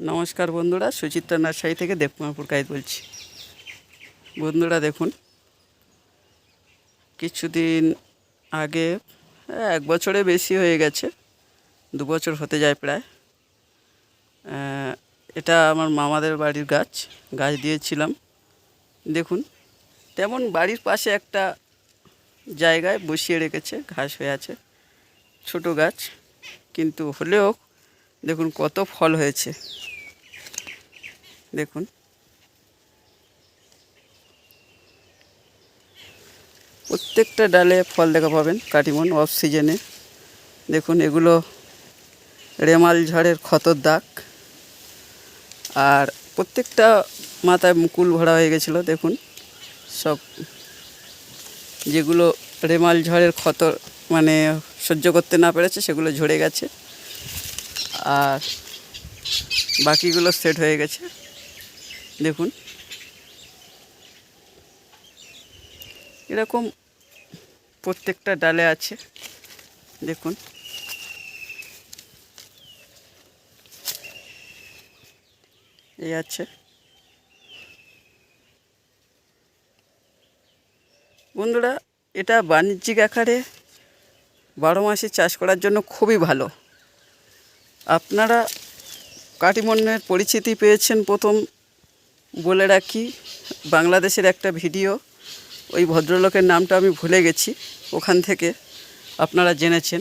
নমস্কার বন্ধুরা, সুচিত্রা নার্সারি থেকে দেবকুমারপুর কাইত বলছি। বন্ধুরা দেখুন, কিছুদিন আগে, এক বছরে বেশি হয়ে গেছে, দু বছর হতে যায় প্রায়। এটা আমার মামাদের বাড়ির গাছ গাছ দিয়েছিলাম। দেখুন, তেমন বাড়ির পাশে একটা জায়গায় বসিয়ে রেখেছে, ঘাস হয়ে আছে, ছোট গাছ। কিন্তু হলেও, দেখুন কত ফল হয়েছে। দেখুন। প্রত্যেকটা ডালে ফল দেখা পাবেন, কাটিমন অফ সিজনে দেখুন, এগুলো রেমাল ঝড়ের ক্ষতর দাগ। আর প্রত্যেকটা মাথায় মুকুল ভরা হয়ে গেছিল, দেখুন। সব যেগুলো রেমাল ঝড়ের ক্ষত মানে সহ্য করতে না পেরেছে, সেগুলো ঝরে গেছে। আর বাকিগুলো সেট হয়ে গেছে। দেখুন। এরকম প্রত্যেকটা ডালে আছে। দেখুন। এই আছে। বন্ধুরা, এটা বাণিজ্যিক আকারে বারো মাসে চাষ করার জন্য খুবই ভালো। আপনারা কাটিমন্নের পরিচিতি পেয়েছেন প্রথম বলে রাখি, বাংলাদেশের একটা ভিডিও, ওই ভদ্রলোকের নামটা আমি ভুলে গেছি, ওখান থেকে আপনারা জেনেছেন।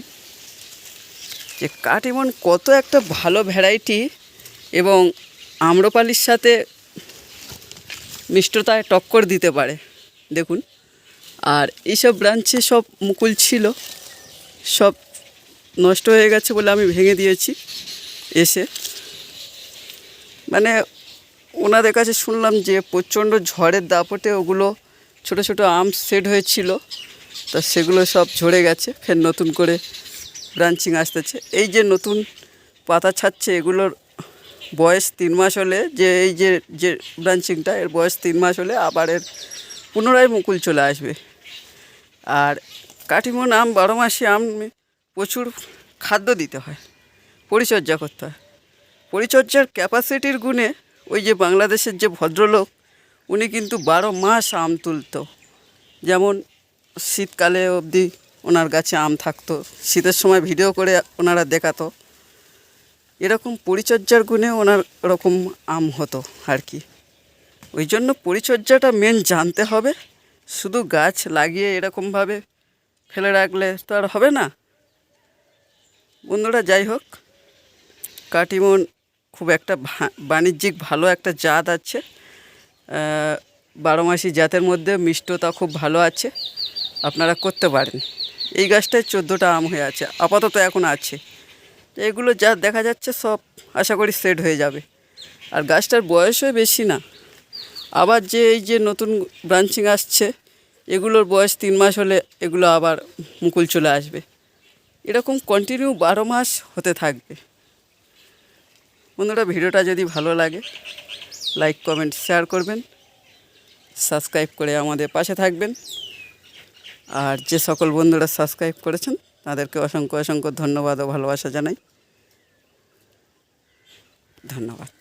যে কাটিমন কত একটা ভালো ভ্যারাইটি এবং আম্রপালির সাথে মিষ্টতায় টক্কর দিতে পারে, দেখুন। আর এইসব ব্রাঞ্চে সব মুকুল ছিল, সব নষ্ট হয়ে গেছে বলে আমি ভেঙে দিয়েছি, এসে। মানে ওনাদের কাছে শুনলাম যে প্রচণ্ড ঝড়ের দাপটে ওগুলো ছোট ছোট আম সেট হয়েছিল। তা সেগুলো সব ঝরে গেছে, ফের নতুন করে ব্রাঞ্চিং আসতেছে। এই যে নতুন পাতা ছাড়ছে, এগুলোর বয়স তিন মাস হলে যে এই যে যে ব্রাঞ্চিংটা এর বয়স তিন মাস হলে আবার এর পুনরায় মুকুল চলে আসবে। আর কাটিমন আম বারো মাসে আম প্রচুর খাদ্য দিতে হয়, পরিচর্যা করতে হয়। পরিচর্যার ক্যাপাসিটির গুণে ওই যে বাংলাদেশের যে ভদ্রলোক, উনি কিন্তু বারো মাস আম তুলতো। যেমন শীতকালে অবধি ওনার গাছে আম থাকতো, শীতের সময় ভিডিও করে ওনারা দেখাতো। এরকম পরিচর্যার গুণে ওনার ওরকম আম হতো আর কি। ওই জন্য পরিচর্যাটা মেন জানতে হবে। শুধু গাছ লাগিয়ে এরকমভাবে ফেলে রাখলে তো আর হবে না। বন্ধুরা, যাই হোক, কাটিমন খুব একটা বাণিজ্যিক ভালো একটা জাত আছে। বারো মাসি জাতের মধ্যে মিষ্টতা খুব ভালো আছে। আপনারা করতে পারেন। এই গাছটায় চোদ্দোটা আম হয়ে আছে, আপাতত এখন আছে। এগুলো যা দেখা যাচ্ছে সব আশা করি সেট হয়ে যাবে। আর গাছটার বয়সও বেশি না। আবার যে এই যে নতুন ব্রাঞ্চিং আসছে, এগুলোর বয়স তিন মাস হলে এগুলো আবার মুকুল চলে আসবে। এরকম কন্টিনিউ বারো মাস হতে থাকবে। বন্ধুরা, ভিডিওটা যদি ভালো লাগে লাইক কমেন্ট শেয়ার করবেন সাবস্ক্রাইব করে আমাদের পাশে থাকবেন। আর যে সকল বন্ধুরা সাবস্ক্রাইব করেছেন, তাদেরকে অসংখ্য অসংখ্য ধন্যবাদ ও ভালোবাসা জানাই। ধন্যবাদ।